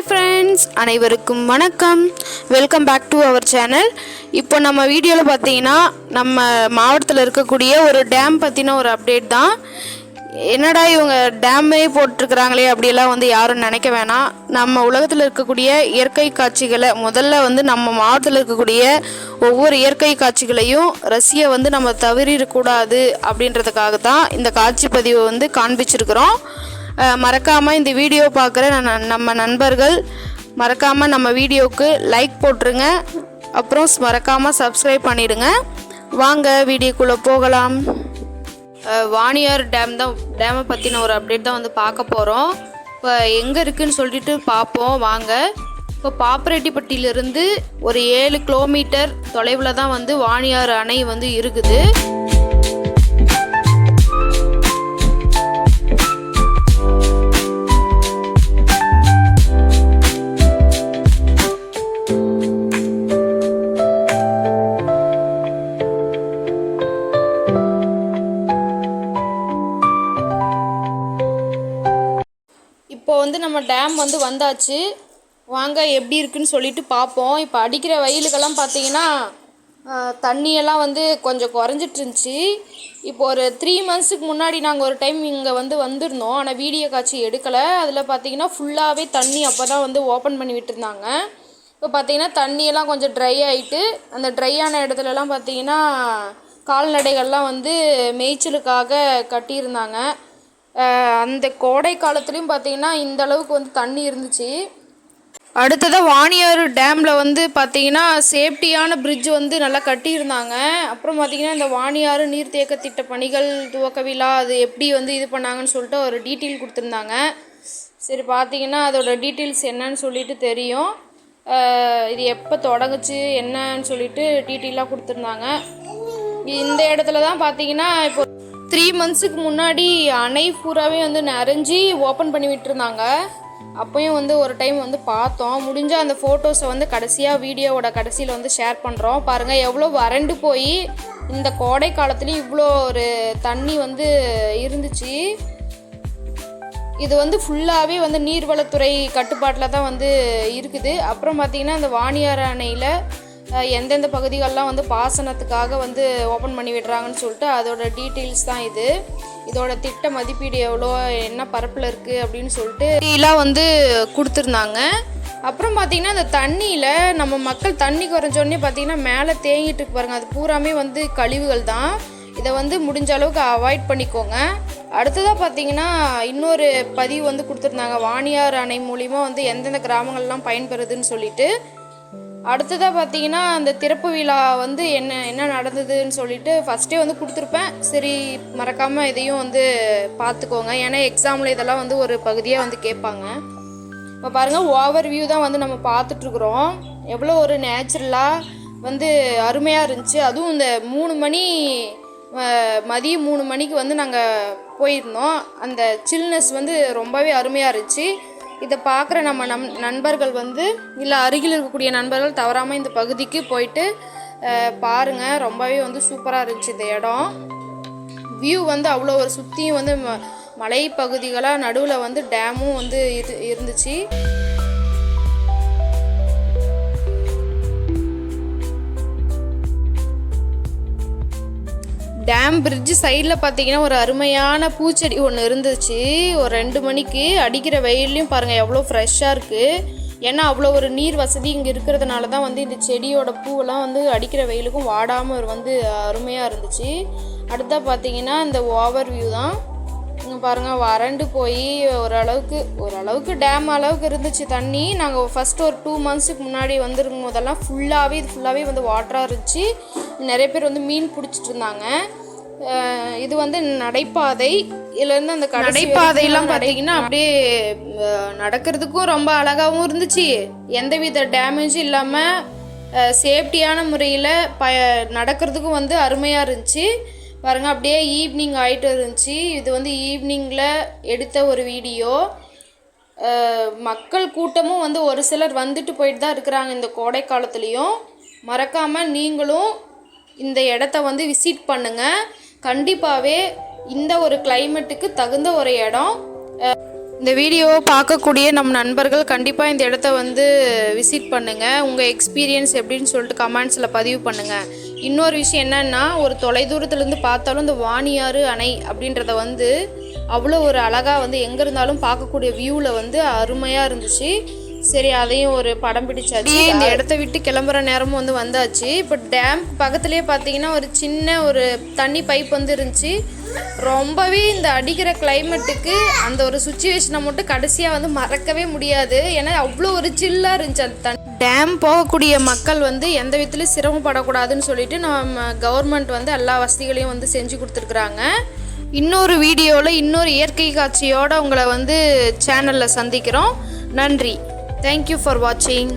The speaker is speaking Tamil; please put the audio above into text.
ஹாய் ஃப்ரெண்ட்ஸ் அனைவருக்கும் வணக்கம். Welcome back to our channel இப்போ நம்ம வீடியோவில் பார்த்தீங்கன்னா நம்ம மாவட்டத்தில் இருக்கக்கூடிய ஒரு டேம் பற்றின ஒரு அப்டேட் தான். என்னடா இவங்க டேமே போட்டிருக்கிறாங்களே அப்படியெல்லாம் வந்து யாரும் நினைக்க வேணாம். நம்ம உலகத்தில் இருக்கக்கூடிய இயற்கை காட்சிகளை முதல்ல வந்து நம்ம மாவட்டத்தில் இருக்கக்கூடிய ஒவ்வொரு இயற்கை காட்சிகளையும் ரசிய வந்து நம்ம தவறிடக்கூடாது அப்படின்றதுக்காக தான் இந்த காட்சி பதிவை வந்து காண்பிச்சிருக்கிறோம். மறக்காமல் இந்த வீடியோ பார்க்குற நம்ம நண்பர்கள் மறக்காமல் நம்ம வீடியோவுக்கு லைக் போட்டுருங்க. அப்புறம் மறக்காமல் சப்ஸ்கிரைப் பண்ணிடுங்க. வாங்க வீடியோக்குள்ளே போகலாம். வாணியார் டேம் தான் டேமை பற்றின ஒரு அப்டேட் தான் வந்து பார்க்க போகிறோம் இப்போ எங்கே இருக்குதுன்னு சொல்லிட்டு பார்ப்போம் வாங்க. இப்போ பாப்பரெட்டிப்பட்டியிலிருந்து ஒரு ஏழு கிலோமீட்டர் தொலைவில் தான் வந்து வாணியார் அணை வந்து இருக்குது. நம்ம டேம் வந்து வந்தாச்சு. வாங்க எப்படி இருக்குன்னு சொல்லிட்டு பார்ப்போம். இப்போ அடிக்கிற வெயிலுக்கெல்லாம் பார்த்தீங்கன்னா தண்ணியெல்லாம் வந்து கொஞ்சம் குறைஞ்சிட்டு இருந்துச்சு இப்போ ஒரு த்ரீ மந்த்ஸுக்கு முன்னாடி நாங்கள் ஒரு டைம் இங்கே வந்து வந்திருந்தோம். ஆனால் வீடியோ காட்சி எடுக்கலை. அதில் பார்த்தீங்கன்னா ஃபுல்லாகவே தண்ணி அப்போ தான் வந்து ஓப்பன் பண்ணி விட்டுருந்தாங்க. இப்போ பார்த்தீங்கன்னா தண்ணியெல்லாம் கொஞ்சம் ட்ரை ஆகிட்டு அந்த ட்ரை ஆன இடத்துலலாம் பார்த்தீங்கன்னா கால்நடைகள்லாம் வந்து மேய்ச்சலுக்காக கட்டியிருந்தாங்க. அந்த கோடை காலத்துலேயும் பார்த்தீங்கன்னா இந்த அளவுக்கு வந்து தண்ணி இருந்துச்சு. அடுத்ததாக வாணியாறு டேமில் வந்து பார்த்தீங்கன்னா சேஃப்டியான பிரிட்ஜ் வந்து நல்லா கட்டியிருந்தாங்க. அப்புறம் பார்த்தீங்கன்னா இந்த வாணியாறு நீர்த்தேக்க திட்ட பணிகள் துவக்க விழா அது எப்படி வந்து இது பண்ணாங்கன்னு சொல்லிட்டு ஒரு டீட்டெயில் கொடுத்துருந்தாங்க. சரி பார்த்தீங்கன்னா அதோட டீட்டெயில்ஸ் என்னன்னு சொல்லிட்டு தெரியும். இது எப்போ தொடங்குச்சு என்னன்னு சொல்லிட்டு டீட்டெயிலாக கொடுத்துருந்தாங்க. இந்த இடத்துல தான் பார்த்தீங்கன்னா இப்போ த்ரீ மந்த்ஸுக்கு முன்னாடி அணை பூராவே வந்து நிறைஞ்சி ஓப்பன் பண்ணி விட்டுருந்தாங்க. அப்பயும் வந்து ஒரு டைம் வந்து பார்த்தோம். முடிஞ்ச அந்த ஃபோட்டோஸை வந்து கடைசியாக வீடியோவோட கடைசியில் வந்து ஷேர் பண்ணுறோம் பாருங்கள் எவ்வளோ வறண்டு போய் இந்த கோடை காலத்துலேயும் இவ்வளோ ஒரு தண்ணி வந்து இருந்துச்சு. இது வந்து ஃபுல்லாகவே வந்து நீர்வளத்துறை கட்டுப்பாட்டில் தான் வந்து இருக்குது. அப்புறம் பார்த்திங்கன்னா அந்த வாணியார் அணையில் எந்தெந்த பகுதிகளெலாம் வந்து பாசனத்துக்காக வந்து ஓப்பன் பண்ணி விடுறாங்கன்னு சொல்லிட்டு அதோட டீட்டெயில்ஸ் தான் இது. இதோட திட்ட மதிப்பீடு எவ்வளோ என்ன பரப்பில் இருக்குது அப்படின்னு சொல்லிட்டு இதெல்லாம் வந்து கொடுத்துருந்தாங்க. அப்புறம் பார்த்திங்கன்னா அந்த தண்ணியில் நம்ம மக்கள் தண்ணி குறைஞ்சோடனே பார்த்திங்கன்னா மேலே தேங்கிட்டு இருக்கு பாருங்க. அது பூராமே வந்து கழிவுகள் தான். இதை வந்து முடிஞ்ச அளவுக்கு அவாய்ட் பண்ணிக்கோங்க. அடுத்ததாக பார்த்தீங்கன்னா இன்னொரு பதிவு வந்து கொடுத்துருந்தாங்க. வாணியார் அணை மூலிமா வந்து எந்தெந்த கிராமங்கள்லாம் பயன்பெறுதுன்னு சொல்லிட்டு அடுத்ததாக பார்த்தீங்கன்னா அந்த திறப்பு விழா வந்து என்ன என்ன நடந்ததுன்னு சொல்லிட்டு ஃபஸ்ட்டே வந்து கொடுத்துருப்பேன். சரி மறக்காமல் இதையும் வந்து பார்த்துக்கோங்க ஏன்னா எக்ஸாமில் இதெல்லாம் வந்து ஒரு பகுதியாக வந்து கேட்பாங்க. இப்போ பாருங்கள் ஓவர் வியூ தான் வந்து நம்ம பார்த்துட்ருக்குறோம் எவ்வளோ ஒரு நேச்சுரலாக வந்து அருமையாக இருந்துச்சு. அதுவும் இந்த மூணு மணி மதியம் மூணு மணிக்கு வந்து நாங்கள் போயிருந்தோம். அந்த சில்னஸ் வந்து ரொம்பவே அருமையாக இருந்துச்சு. இதை பார்க்குற நம்ம நம் நண்பர்கள் வந்து இல்லை அருகில் இருக்கக்கூடிய நண்பர்கள் தவறாமல் இந்த பகுதிக்கு போயிட்டு பாருங்கள் ரொம்பவே வந்து சூப்பராக இருந்துச்சு இந்த இடம். வியூ வந்து அவ்வளோ ஒரு சுற்றியும் வந்து ம- மலை பகுதிகளாக நடுவில் வந்து டேமும் வந்து இரு இருந்துச்சு. டேம் பிரிட்ஜ் சைடில் பார்த்தீங்கன்னா ஒரு அருமையான பூச்செடி ஒன்று இருந்துச்சு. ஒரு ரெண்டு மணிக்கு அடிக்கிற வெயில்லையும் பாருங்கள் எவ்வளோ ஃப்ரெஷ்ஷாக இருக்குது ஏன்னா அவ்வளோ ஒரு நீர் வசதி இங்கே இருக்கிறதுனால தான் வந்து இந்த செடியோட பூவெல்லாம் வந்து அடிக்கிற வெயிலுக்கும் வாடாமல் வந்து அருமையாக இருந்துச்சு. அடுத்தா பார்த்தீங்கன்னா இந்த ஓவர் வியூ தான். இங்கே பாருங்கள் வறண்டு போய் ஓரளவுக்கு ஓரளவுக்கு டேம் அளவுக்கு இருந்துச்சு தண்ணி. நாங்கள் ஃபஸ்ட்டு ஒரு டூ மந்த்ஸுக்கு முன்னாடி வந்திருக்கும் போதெல்லாம் ஃபுல்லாகவே இது ஃபுல்லாகவே வந்து வாட்டராக இருந்துச்சு. நிறைய பேர் வந்து மீன் பிடிச்சிட்டு இருந்தாங்க. இது வந்து நடைபாதை. இதுலேருந்து அந்த நடைபாதையெல்லாம் பார்த்தீங்கன்னா அப்படியே நடக்கிறதுக்கும் ரொம்ப அழகாகவும் இருந்துச்சு. எந்தவித டேமேஜும் இல்லாமல் சேஃப்டியான முறையில் ப நடக்கிறதுக்கும் வந்து அருமையாக இருந்துச்சு. பாருங்க அப்படியே ஈவினிங் ஆயிட்டு இருந்துச்சு. இது வந்து ஈவினிங்கில் எடுத்த ஒரு வீடியோ மக்கள் கூட்டமும் வந்து ஒரு சிலர் வந்துட்டு போயிட்டு தான் இருக்கிறாங்க இந்த கோடை காலத்துலேயும். மறக்காமல் நீங்களும் இந்த இடத்த வந்து விசிட் பண்ணுங்கள் கண்டிப்பாகவே இந்த ஒரு கிளைமேட்டுக்கு தகுந்த ஒரு இடம். இந்த வீடியோவை பார்க்கக்கூடிய நம் நண்பர்கள் கண்டிப்பாக இந்த இடத்த வந்து விசிட் பண்ணுங்கள் உங்கள் எக்ஸ்பீரியன்ஸ் எப்படின்னு சொல்லிட்டு கமெண்ட்ஸில் பதிவு பண்ணுங்கள் இன்னொரு விஷயம் என்னன்னா ஒரு தொலைதூரத்துலேருந்து பார்த்தாலும் இந்த வாணியாறு அணை அப்படின்றத வந்து அவ்வளோ ஒரு அழகாக வந்து எங்கே இருந்தாலும் பார்க்கக்கூடிய வியூவில் வந்து அருமையாக இருந்துச்சு. சரி அதையும் ஒரு படம் பிடிச்சாச்சு. இந்த இடத்த விட்டு கிளம்புற நேரமும் வந்து வந்தாச்சு. இப்போ டேம் பக்கத்துலேயே பார்த்தீங்கன்னா ஒரு சின்ன ஒரு தண்ணி பைப் வந்து இருந்துச்சு. ரொம்பவே இந்த அடிக்கிற கிளைமேட்டுக்கு அந்த ஒரு சுச்சுவேஷனை மட்டும் கடைசியாக வந்து மறக்கவே முடியாது. ஏன்னா அவ்வளோ ஒரு சில்லாக இருந்துச்சு அந்த தண்ணி. டேம் போகக்கூடிய மக்கள் வந்து எந்த விதத்துலையும் சிரமப்படக்கூடாதுன்னு சொல்லிட்டு நம்ம கவர்மெண்ட் வந்து எல்லா வசதிகளையும் வந்து செஞ்சு கொடுத்துருக்குறாங்க. இன்னொரு வீடியோவில் இன்னொரு இயற்கை காட்சியோடு உங்களை வந்து சேனலில் சந்திக்கிறோம். நன்றி. தேங்க்யூ ஃபார் வாட்சிங்